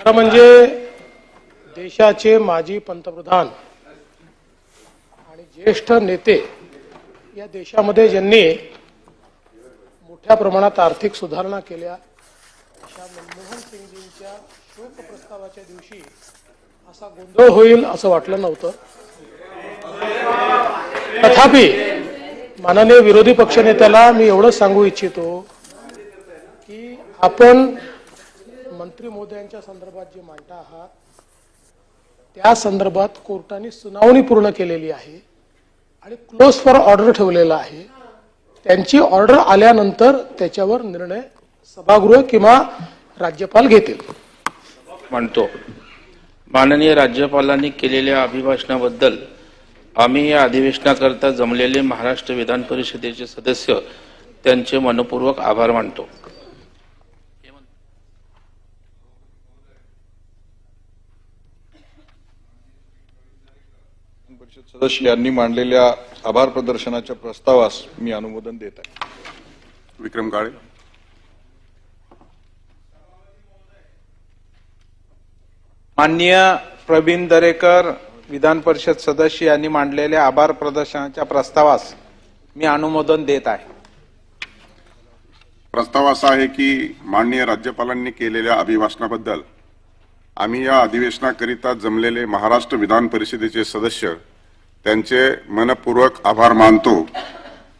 खरं म्हणजे देशाचे माजी पंतप्रधान आणि ज्येष्ठ नेते या देशामध्ये ज्यांनी मोठ्या प्रमाणात आर्थिक सुधारणा केल्या अशा मनमोहन सिंगजींच्या शोक प्रस्तावाच्या दिवशी असा गोंधळ होईल असं वाटलं नव्हतं. तथापि माननीय विरोधी पक्षनेत्याला मी एवढंच सांगू इच्छितो की आपण मुख्यमंत्री मोदयांच्या संदर्भात जे मांडता आहात त्या संदर्भात कोर्टाने सुनावणी पूर्ण केलेली आहे आणि क्लोज फॉर ऑर्डर ठेवलेला आहे. त्यांची ऑर्डर आल्यानंतर त्याच्यावर निर्णय सभागृह किंवा राज्यपाल घेतील. मांडतो माननीय राज्यपालांनी केलेल्या अभिभाषणाबद्दल आम्ही या अधिवेशनाकरता जमलेले महाराष्ट्र विधान परिषदेचे सदस्य त्यांचे मनपूर्वक आभार मानतो. परिषद सदस्य यांनी मांडलेल्या आभार प्रदर्शनाच्या प्रस्तावास मी अनुमोदन देत आहे. विक्रम काळे. माननीय प्रवीण दरेकर विधान परिषद सदस्य यांनी मांडलेल्या आभार प्रदर्शनाच्या प्रस्तावास मी अनुमोदन देत आहे. प्रस्ताव असा आहे की माननीय राज्यपालांनी केलेल्या अभिभाषणाबद्दल आम्ही या अधिवेशनाकरिता जमलेले महाराष्ट्र विधान परिषदेचे सदस्य त्यांचे मनपूर्वक आभार मानतो.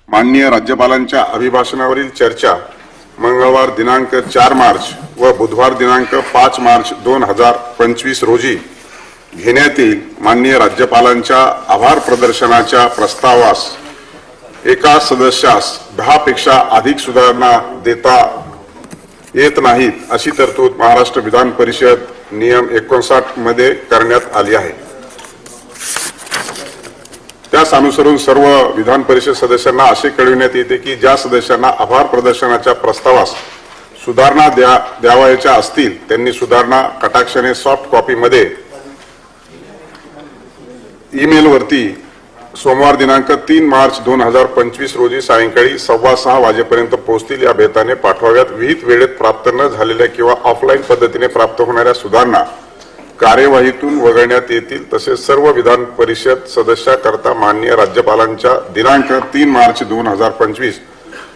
माननीय राज्यपालांच्या अभिभाषणावरील चर्चा मंगळवार दिनांक चार मार्च व बुधवार दिनांक पाच मार्च दोन हजार पंचवीस रोजी घेण्यात येईल माननीय राज्यपालांच्या आभार प्रदर्शनाच्या प्रस्तावास एका सदस्यास दहापेक्षा अधिक सुधारणा देता येत नाहीत अशी तरतूद महाराष्ट्र विधान परिषद नियम एकोणसाठमध्ये करण्यात आली आहे. त्यास अनुसरून सर्व विधान परिषद सदस्यांना असे कळविण्यात येते की ज्या सदस्यांना आभार प्रदर्शनाच्या प्रस्तावास सुधारणा द्या द्यावायच्या असतील त्यांनी सुधारणा कटाक्षाने सॉफ्ट कॉपीमध्ये ईमेलवरती सोमवार दिनांक तीन मार्च दोन हजार पंचवीस रोजी सायंकाळी सव्वा सहा वाजेपर्यंत पोहोचतील या बेताने पाठवाव्यात. विहित वेळेत प्राप्त न झालेल्या किंवा ऑफलाईन पद्धतीने प्राप्त होणाऱ्या सुधारणा कार्यवाहीतून वगळण्यात येतील तसेच सर्व विधान परिषद सदस्याकरता माननीय राज्यपालांच्या दिनांक तीन मार्च दोन हजार पंचवीस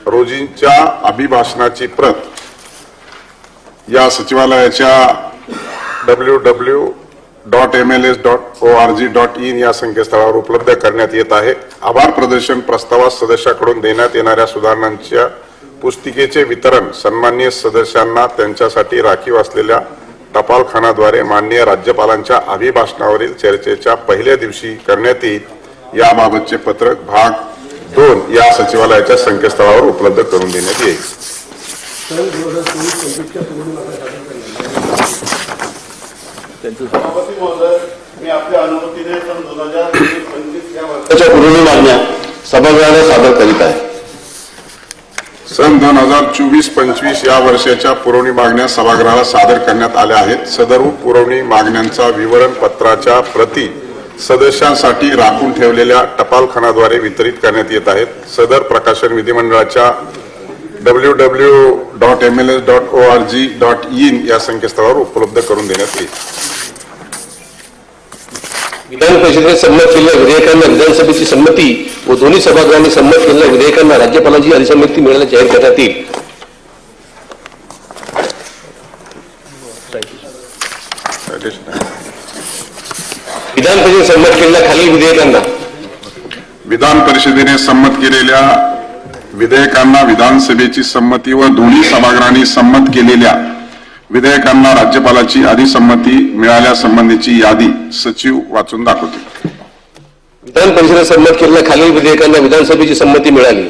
रोजींच्या अभिभाषणाची प्रत या सचिवालयाच्या W W dot M L S dot O R G dot in या संकेतस्थळावर उपलब्ध करण्यात येत आहे. आभार प्रदर्शन प्रस्तावास सदस्याकडून देण्यात येणाऱ्या सुधारणांच्या पुस्तिकेचे वितरण सन्माननीय सदस्यांना त्यांच्यासाठी राखीव असलेल्या टपालखानाद्वारे माननीय राज्यपालांच्या अभिभाषणावरील चर्चेच्या पहिल्या दिवशी करण्यात येईल. याबाबतचे पत्रक भाग दोन या सचिवालयाच्या संकेतस्थळावर उपलब्ध करून देण्यात येईल. सभापती महोदय मी आपल्या अनुमतीने सन दोन हजार पंचवीस या वर्षात त्याच्या पुरवणी मागण्या सभागृहाला सादर करीत आहे. सन दोन हजार चोवीस पंचवीस या वर्षाच्या पुरवणी मागण्या सभागृहाला सादर करण्यात आल्या आहेत. सदर पुरवणी मागण्यांचा विवरण पत्राच्या प्रती सदस्यांसाठी राखून ठेवलेल्या टपालखानाद्वारे वितरित करण्यात येत आहेत. सदर प्रकाशन विधिमंडळाच्या W W dot M L S dot O R G dot in या संकेतस्थळावर उपलब्ध करून देण्यात येईल. विधान परिषदेने संमत केलेल्या विधेयकांना विधानसभेची संमती व दोन्ही सभागृहांनी संमत केलेल्या विधेयकांना राज्यपालांची अधिसंमती मिळायला जाहीर करण्यात येईल. विधान परिषदेने संमत केलेल्या खालील विधेयकांना. विधान परिषदेने संमत केलेल्या विधेयकांना विधानसभेची संमती व दोन्ही सभागृहांनी संमत केलेल्या विधेयकांना राज्यपालाची अधिसंमती मिळाल्यासंबंधीची यादी सचिव वाचून दाखवते विधान परिषदेने संमत केलेल्या खालील विधेयकांना विधानसभेची संमती मिळाली.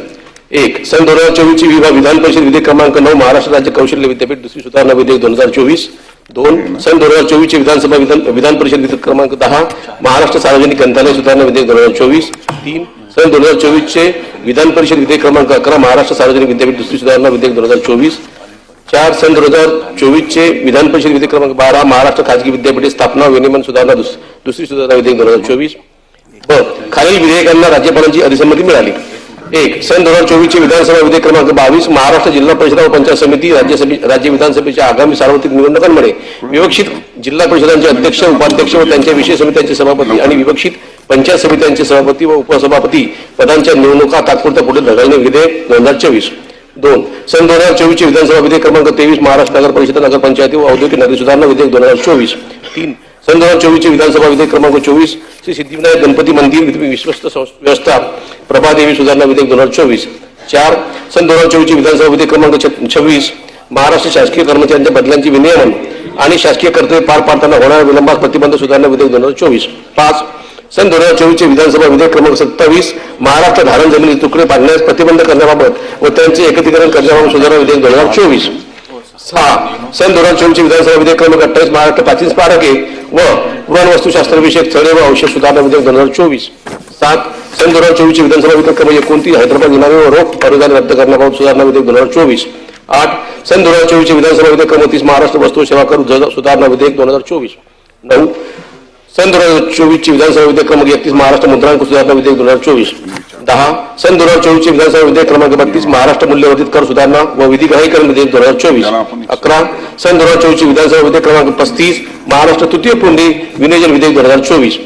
एक सन दोन हजार चोवीस ची विभाग विधान परिषद विधेयक क्रमांक नऊ महाराष्ट्र राज्य कौशल्य विद्यापीठ दुसरी सुधारणा विधेयक दोन हजार चोवीस. दोन सन दोन हजार चोवीसचे विधानसभा विधान विधान परिषद विधेयक क्रमांक दहा महाराष्ट्र सार्वजनिक ग्रंथालय सुधारणा विधेयक दोन हजार चोवीस. तीन सन दोन हजार चोवीस चे विधान परिषद विधेयक क्रमांक अकरा महाराष्ट्र सार्वजनिक विद्यापीठ दुसरी सुधारणा विधेयक दोन हजार चोवीस. चार सन दोन हजार चोवीसचे विधान परिषद विधेयक क्रमांक बारा महाराष्ट्र खाजगी विद्यापीठे स्थापना विनियमन सुधारणा दुस- दुसरी सुधारणा विधेयक दोन हजार चोवीस ब खालील विधेयकांना राज्यपालांची अधिसंमती मिळाली. एक सन दोन हजार चोवीसचे विधानसभा विधेयक क्रमांक बावीस महाराष्ट्र जिल्हा परिषद व पंचायत समिती राज्यसभे राज्य विधानसभेच्या आगामी सार्वत्रिक निवडणुकांमध्ये विवक्षित जिल्हा परिषदांचे अध्यक्ष उपाध्यक्ष व त्यांच्या विषय समित्यांचे सभापती आणि विवक्षित पंचायत समित्यांचे सभापती व उपसभापती पदांच्या निवडणुका तात्पुरत्या पुढे ढकलणे विधेयक दोन हजार चोवीस दोन. सन दोन हजार चोवीसचे विधानसभा विधेयक क्रमांक तेवीस महाराष्ट्र नगर परिषद नगरपंचायती व औद्योगिक नगर सुधारणा विधेयक दोन हजार चोवीस. तीन. सन दोन हजार चोवीसचे विधानसभा विधेयक क्रमांक चोवीस श्री सिद्धिविनायक गणपती मंदिर विश्वस्त व्यवस्था प्रभादेवी सुधारणा विधेयक दोन हजार चोवीस. चार. सन दोन हजार चोवीसचे विधानसभा विधेयक क्रमांक छ- छव्वीस महाराष्ट्र शासकीय कर्मचाऱ्यांच्या बदल्यांचे विनियमन आणि शासकीय कर्तव्य पार पाडताना होणाऱ्या विलंबास प्रतिबंध सुधारणा विधेयक दोन हजार चोवीस. पाच. सन दोन हजार चोवीसचे विधानसभा विधेयक क्रमांक सत्तावीस महाराष्ट्र धारण जमिनी तुकडे पाडण्यास प्रतिबंध करण्याबाबत व त्यांचे एकत्रीकरण करण्याबाबत सुधारणा विधेयक दोन हजार चोवीस. सहा सन दोन हजार चोवीसचे विधानसभा विधेयक क्रमांक अठ्ठावीस महाराष्ट्र प्राचीन स्मारके व पुराणवस्तुशास्त्रविषयक स्थळे व औषध सुधारणा विधेयक दोन हजार चोवीस. सात सन दोन हजार चोवीसचे विधानसभा विधेयक क्रमांक एकोणतीस हैदराबाद इनामी व रोख अनुदान रद्द करण्याबाबत सुधारणा विधेयक दोन हजार चोवीस. आठ सन दोन हजार चोवीसचे विधानसभा विधेयक क्रमांक तीस महाराष्ट्र वस्तू सेवा कर सुधारणा विधेयक दोन हजार चोवीस. नऊ सन दोन हज़ार चोवीसचे विधानसभा विधेयक क्रमांक एकतीस महाराष्ट्र मुद्रांक सुधारणा विधेयक दोन हज़ार चोवीस दहा सन दोन हज़ार चोवीसचे विधानसभा विधेयक क्रमांक बत्तीस महाराष्ट्र मूल्यवर्धित कर सुधारणा व विधी ग्राहीकरण विधेयक दोन हज़ार चोवीस अकरा सन दोन हज़ार चोवीसचे विधानसभा विधेयक क्रमांक पस्तीस महाराष्ट्र तृतीय पुंडी विनियोजन विधेयक दोन हज़ार चोवीस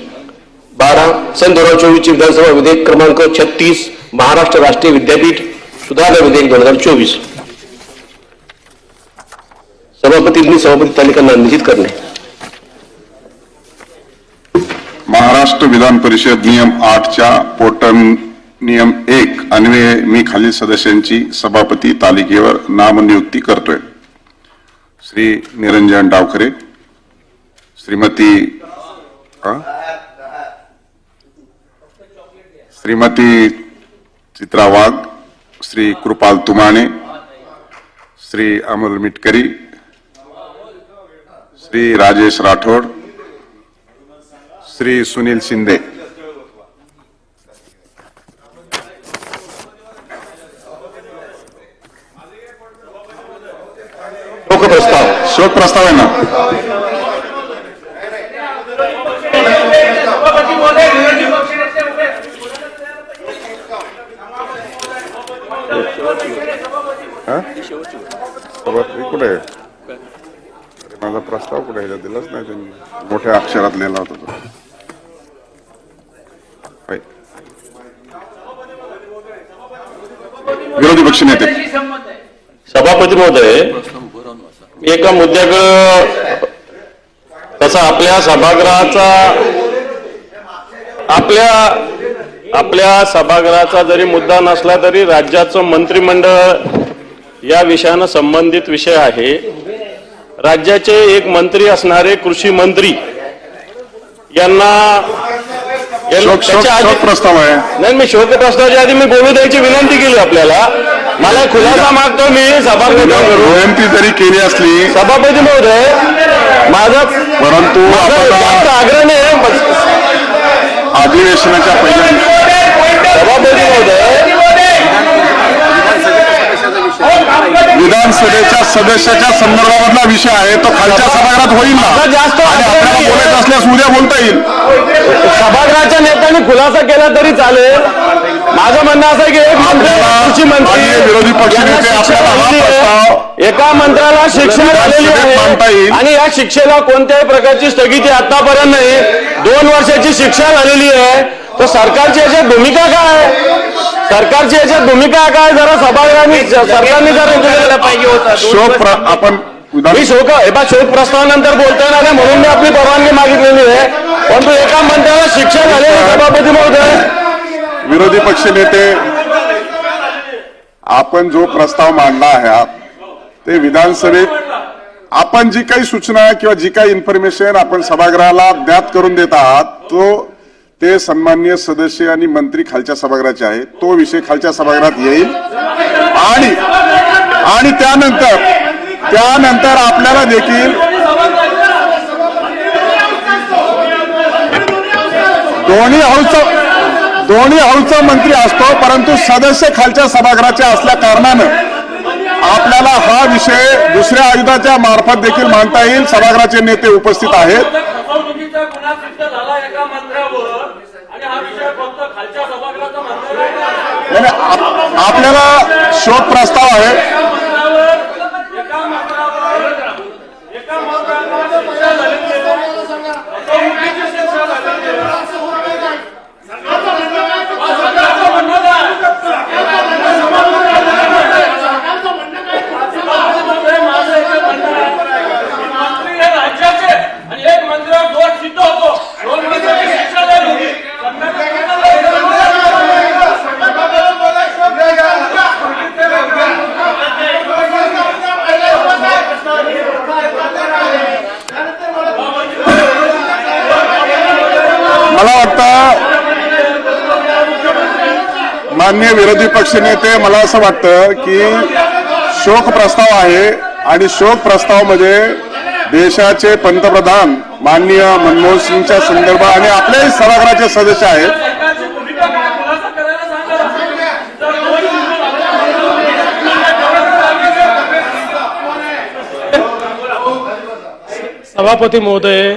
बारा सन दोन हज़ार चोवीसचे विधानसभा विधेयक क्रमांक छत्तीस महाराष्ट्र राष्ट्रीय विद्यापीठ सुधारणा विधेयक दोन हज़ार चोवीस सभापतींनी सभापती तालिका निश्चित करणे महाराष्ट्र विधान परिषद नियम आठच्या पोटन नियम एक अन्वये मी खालील सदस्यांची सभापती तालिकेवर नामनियुक्ती करतोय. श्री निरंजन डावखरे श्रीमती श्रीमती चित्रा वाघ श्री कृपाल तुमाणे श्री अमोल मिटकरी श्री राजेश राठोड श्री सुनील शिंदे. शोक प्रस्ताव शोक प्रस्ताव आहे ना? कुठे आहे? माझा प्रस्ताव कुठे दिलाच नाही त्यांनी. मोठ्या अक्षरात लिहिला होता तो. विरोधी पक्ष नेते. सभापती महोदय मी एका मुद्द्याकडं तसा आपल्या सभागृहाचा आपल्या आपल्या सभागृहाचा जरी मुद्दा नसला तरी राज्याचं मंत्रिमंडळ या विषयानं संबंधित विषय आहे. राज्याचे एक मंत्री असणारे कृषी मंत्री यांना यांना शोक शोक त्याच्या आधी- शोक प्रस्ताव आहे नाही मी शोक प्रस्तावाच्या आधी मी बोलू द्यायची विनंती केली आपल्याला. मला खुलासा मागतो मी विनंती जरी केली असली सभापती महोदय माझा परंतु माझा आपण जास्त आग्रह नाही आहे. अधिवेशनाच्या पहिल्या दिवशी सभापती महोदय विधानसभेच्या सदस्याच्या संदर्भामधला विषय आहे तो खालच्या सभागृहात होईल ना? जास्त. बोलायचं असल्यास उद्या बोलता येईल. सभागृहाच्या नेत्यांनी खुलासा केला तरी चालेल. माझं म्हणणं असं आहे की एक मंत्री मंत्री विरोधी पक्षनेते आपल्याला एका मंत्र्याला शिक्षा झालेली आहे. येईल. आणि या शिक्षेला कोणत्याही प्रकारची स्थगिती आतापर्यंत नाही. दोन वर्षाची शिक्षा झालेली आहे. तर सरकारची याच्यात भूमिका काय सरकारची याच्यात भूमिका काय? जरा सभागृहाने सरकारने जर पाहिजे होता. शोक आपण मी शोक हे बा शोक प्रस्तावानंतर बोलता येणार नाही म्हणून मी आपली परवानगी मागितलेली आहे. परंतु एका मंत्र्याला शिक्षा झालेली सभापती महोदय विरोधी पक्ष नेते आपण जो प्रस्ताव मांडला आहे ते विधानसभेत आपण जी काही सूचना किंवा जी काही इन्फॉर्मेशन आपण सभागृहाला ज्ञात करून देत आहात तो ते सन्मान्य सदस्य आणि मंत्री खालच्या सभागृहाचे आहे तो विषय खालच्या सभागृहात येईल. आणि आणि त्यानंतर त्यानंतर आपल्याला देखील दोन्ही हाऊसचा दोन्ही हाऊसचा मंत्री असतो परंतु सदस्य खालच्या सभागृहाचे असल्या कारणानं आपल्याला हा विषय दुसऱ्या आयुधाच्या मार्फत देखील मांडता येईल. सभागृहाचे नेते उपस्थित आहेत फसवणुकीचा गुन्हा सिद्ध झाला एका मंत्र्यावर आणि हा विषय फक्त खालच्या सभागृहाचा मंत्री नाही, आप- आपल्याला शोक प्रस्ताव आहे राज्याचे आणि एक मंदिरावर दोष सिद्ध होतो दोन मंदिराची शिक्षा झाली मला वाटतं मान्य विरोधी पक्षनेते मला असं वाटतं की शोक प्रस्ताव आहे आणि शोक प्रस्ताव म्हणजे देशाचे पंतप्रधान माननीय मनमोहन सिंगच्या संदर्भात आणि आपले सभागृहाचे सदस्य आहेत. सभापती महोदय